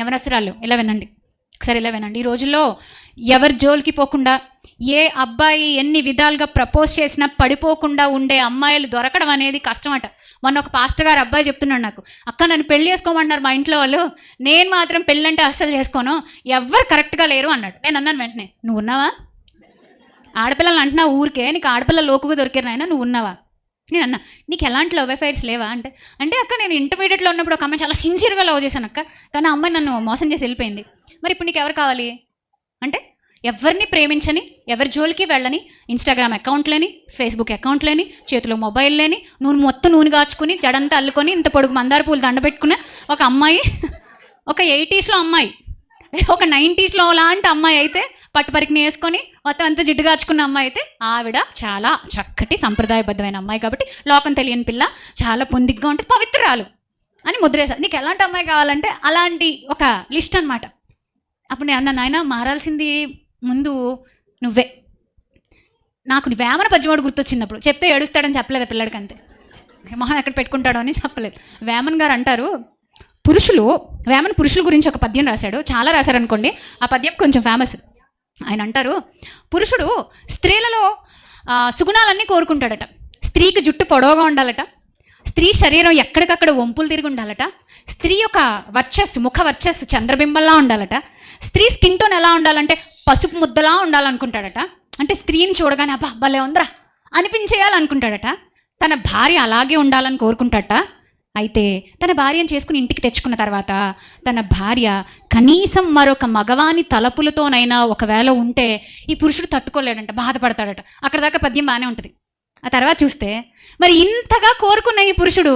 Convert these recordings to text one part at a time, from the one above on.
యవనస్తురాలు ఇలా వినండి. ఒకసారి ఇలా వినండి. ఈ రోజుల్లో ఎవరి జోలికి పోకుండా ఏ అబ్బాయి ఎన్ని విధాలుగా ప్రపోజ్ చేసినా పడిపోకుండా ఉండే అమ్మాయిలు దొరకడం అనేది కష్టమట. మొన్న ఒక పాస్టర్ గారు అబ్బాయి చెప్తున్నాడు నాకు అక్క నన్ను పెళ్ళి చేసుకోమంటున్నారు మా ఇంట్లో వాళ్ళు. నేను మాత్రం పెళ్ళంటే అస్సలు చేసుకోను. ఎవ్వరు కరెక్ట్గా లేరు అన్నాడు. నేను అన్నాను వెంటనే నువ్వు ఉన్నావా? ఆడపిల్లలు అంటున్నా ఊరికే నీకు ఆడపిల్ల లోకుగా దొరికారు నాయన నువ్వు ఉన్నావా? నేను అన్న నీకు ఎలాంటి లవ్ అఫైర్స్ లేవా? అంటే అంటే అక్క నేను ఇంటర్మీడియట్లో ఉన్నప్పుడు ఒక అమ్మాయి చాలా సిన్సియర్గా లవ్ చేశాను అక్క. కానీ ఆ అమ్మాయి నన్ను మోసం చేసి వెళ్ళిపోయింది. మరి ఇప్పుడు నీకు ఎవరు కావాలి? అంటే ఎవరిని ప్రేమించని ఎవరి జోలికి వెళ్ళని ఇన్స్టాగ్రామ్ అకౌంట్ లేని ఫేస్బుక్ అకౌంట్ లేని చేతిలో మొబైల్ లేని నూనె మొత్తం నూనె కాచుకుని జడంతా అల్లుకొని ఇంత పొడుగు మందార పూలు దండబెట్టుకున్న ఒక అమ్మాయి ఒక ఎయిటీస్లో అమ్మాయి ఒక నైంటీస్లో లాంటి అమ్మాయి అయితే పట్టుపరికిని వేసుకొని మొత్తం అంతా జిడ్డు కాచుకున్న అమ్మాయి అయితే ఆవిడ చాలా చక్కటి సంప్రదాయబద్ధమైన అమ్మాయి కాబట్టి లోకం తెలియని పిల్ల చాలా పొందిగ్గా ఉంటుంది పవిత్రాలు అని ముద్రేశారు. నీకు ఎలాంటి అమ్మాయి కావాలంటే అలాంటి ఒక లిస్ట్ అన్నమాట. అప్పుడు నేను అన్న నాయన మారాల్సింది ముందు నువ్వే. నాకు నీ వేమన పద్యవాడు గుర్తొచ్చింది అప్పుడు చెప్తే ఏడుస్తాడని చెప్పలేదు పిల్లడికి అంతే. మొహం ఎక్కడ పెట్టుకుంటాడో అని చెప్పలేదు. వేమన్ గారు అంటారు పురుషులు వేమన్ పురుషుల గురించి ఒక పద్యం రాశాడు చాలా రాశారనుకోండి ఆ పద్యం కొంచెం ఫేమస్ ఆయన అంటారు పురుషుడు స్త్రీలలో సుగుణాలన్నీ కోరుకుంటాడట. స్త్రీకి జుట్టు పొడవుగా ఉండాలట. స్త్రీ శరీరం ఎక్కడికక్కడ వంపులు తిరిగి ఉండాలట. స్త్రీ యొక్క వర్చస్సు ముఖ వర్చస్సు చంద్రబింబంలా ఉండాలట. స్త్రీ స్కిన్ టోన్ ఎలా ఉండాలంటే పసుపు ముద్దలా ఉండాలనుకుంటాడట. అంటే స్త్రీని చూడగానే అబ్బా భలే ఉందిరా అనిపించేయాలనుకుంటాడట. తన భార్య అలాగే ఉండాలని కోరుకుంటాడట. అయితే తన భార్యను చేసుకుని ఇంటికి తెచ్చుకున్న తర్వాత తన భార్య కనీసం మరొక మగవాని తలపులతోనైనా ఒకవేళ ఉంటే ఈ పురుషుడు తట్టుకోలేడంట బాధపడతాడట. అక్కడ దాకా పద్యం బాగానే ఉంటుంది. ఆ తర్వాత చూస్తే మరి ఇంతగా కోరుకున్న ఈ పురుషుడు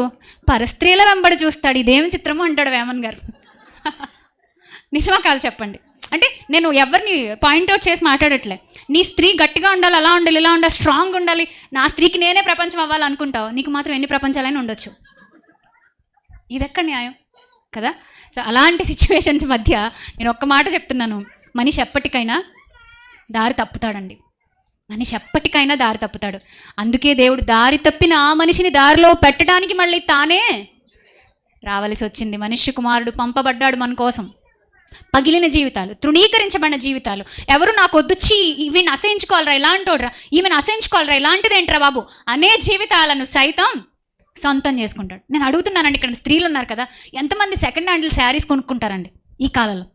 పరస్త్రీల వెంబడి చూస్తాడు ఇదేమి చిత్రమో అంటాడు వేమన్ గారు. నిజమా కాదు చెప్పండి. అంటే నేను ఎవరిని పాయింట్అవుట్ చేసి మాట్లాడట్లే. నీ స్త్రీ గట్టిగా ఉండాలి అలా ఉండాలి ఇలా ఉండాలి స్ట్రాంగ్ ఉండాలి నా స్త్రీకి నేనే ప్రపంచం అవ్వాలనుకుంటావు. నీకు మాత్రం ఎన్ని ప్రపంచాలైనా ఉండొచ్చు. ఇది ఎక్కడ న్యాయం? కదా? సో అలాంటి సిచ్యువేషన్స్ మధ్య నేను ఒక్క మాట చెప్తున్నాను. మనిషి ఎప్పటికైనా దారి తప్పుతాడండి. మనిషి ఎప్పటికైనా దారి తప్పుతాడు. అందుకే దేవుడు దారి తప్పిన ఆ మనిషిని దారిలో పెట్టడానికి మళ్ళీ తానే రావలసి వచ్చింది. మనిషి కుమారుడు పంపబడ్డాడు మన కోసం. పగిలిన జీవితాలు తృణీకరించబడిన జీవితాలు. ఎవరు నాకు వద్దుచ్చి ఈమెను అసహించుకోవాలరా ఇలాంటోడ్రా ఈమెను అసహించుకోవాలరా ఇలాంటిదేంట్రా బాబు? అనే జీవితాలను సైతం సొంతం చేసుకుంటాడు. నేను అడుగుతున్నానండి ఇక్కడ స్త్రీలు ఉన్నారు కదా ఎంతమంది సెకండ్ హ్యాండిల్ శారీస్ కొనుక్కుంటారండి ఈ కాలంలో?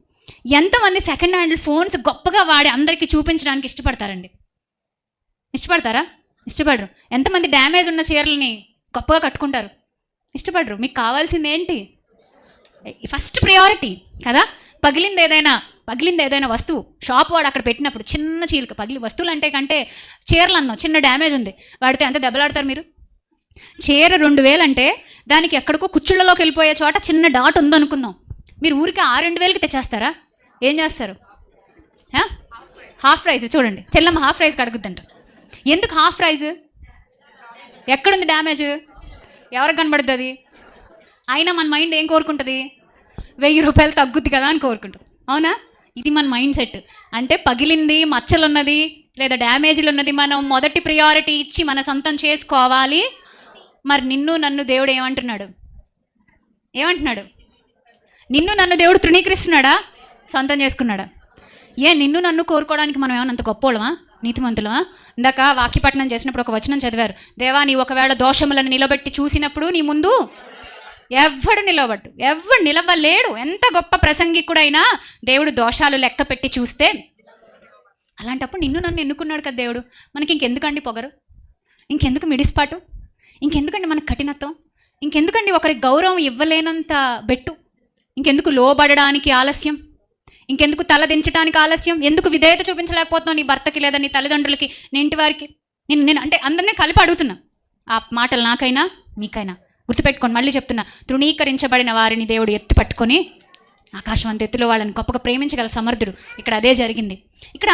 ఎంతమంది సెకండ్ హ్యాండిల్ ఫోన్స్ గొప్పగా వాడి అందరికీ చూపించడానికి ఇష్టపడతారండి? ఇష్టపడతారా? ఇష్టపడరు. ఎంతమంది డ్యామేజ్ ఉన్న చీరలని గొప్పగా కట్టుకుంటారు? ఇష్టపడరు. మీకు కావాల్సింది ఏంటి? ఫస్ట్ ప్రయారిటీ కదా? పగిలింది ఏదైనా పగిలింది ఏదైనా వస్తువు షాప్ వాడు అక్కడ పెట్టినప్పుడు చిన్న చీలిక పగిలి వస్తువులు అంటే కంటే చీరలు అన్నాం చిన్న డ్యామేజ్ ఉంది. వాడితే ఎంత దెబ్బలాడతారు మీరు? చీర రెండు వేలు అంటే దానికి ఎక్కడికో కుచ్చుళ్ళలోకి వెళ్ళిపోయే చోట చిన్న డాట్ ఉందనుకుందాం. మీరు ఊరికి ఆ రెండు వేలకి తెచ్చేస్తారా? ఏం చేస్తారు? హాఫ్ ప్రైజ్ చూడండి. చెల్లమ్మ హాఫ్ ప్రైజ్ కడుగుద్దంట. ఎందుకు హాఫ్ ప్రైజ్ ఎక్కడుంది డ్యామేజ్? ఎవరికి కనబడుతుంది అది? అయినా మన మైండ్ ఏం కోరుకుంటుంది? వెయ్యి రూపాయలు తగ్గుద్ది కదా అని కోరుకుంటుంది. అవునా? ఇది మన మైండ్ సెట్. అంటే పగిలింది మచ్చలు ఉన్నది లేదా డ్యామేజ్లు ఉన్నది మనం మొదటి ప్రియారిటీ ఇచ్చి మన సొంతం చేసుకోవాలి. మరి నిన్ను నన్ను దేవుడు ఏమంటున్నాడు? ఏమంటున్నాడు? నిన్ను నన్ను దేవుడు తృణీకరిస్తున్నాడా? సొంతం చేసుకున్నాడా? ఏ నిన్ను నన్ను కోరుకోవడానికి మనం ఏమన్నా అంత గొప్పోళ్ళమా? నీతిమంతులమా? ఇందాక వాక్యపట్నం చేసినప్పుడు ఒక వచనం చదివారు. దేవా నీ ఒకవేళ దోషములను నిలబెట్టి చూసినప్పుడు నీ ముందు ఎవ్వడు నిలబట్టు ఎవ్వడు నిలవలేడు. ఎంత గొప్ప ప్రసంగికుడైనా దేవుడు దోషాలు లెక్క పెట్టి చూస్తే అలాంటప్పుడు నిన్ను నన్ను ఎన్నుకున్నాడు కదా దేవుడు? మనకి ఇంకెందుకండి పొగరు? ఇంకెందుకు మిడిస్పాటు? ఇంకెందుకండి మనకు కఠినత్వం? ఇంకెందుకండి ఒకరికి గౌరవం ఇవ్వలేనంత బెట్టు? ఇంకెందుకు లోబడడానికి ఆలస్యం? ఇంకెందుకు తల దించడానికి ఆలస్యం? ఎందుకు విధేయత చూపించలేకపోతున్నావు నీ భర్తకి లేదా నీ తల్లిదండ్రులకి నీ ఇంటి వారికి? నేను నేను అంటే అందరినీ కలిపి అడుగుతున్నా. ఆ మాటలు నాకైనా మీకైనా గుర్తుపెట్టుకొని మళ్ళీ చెప్తున్నా. తృణీకరించబడిన వారిని దేవుడు ఎత్తు పట్టుకొని ఆకాశం అంత ఎత్తులో వాళ్ళని గొప్పగా ప్రేమించగల సమర్థుడు. ఇక్కడ అదే జరిగింది. ఇక్కడ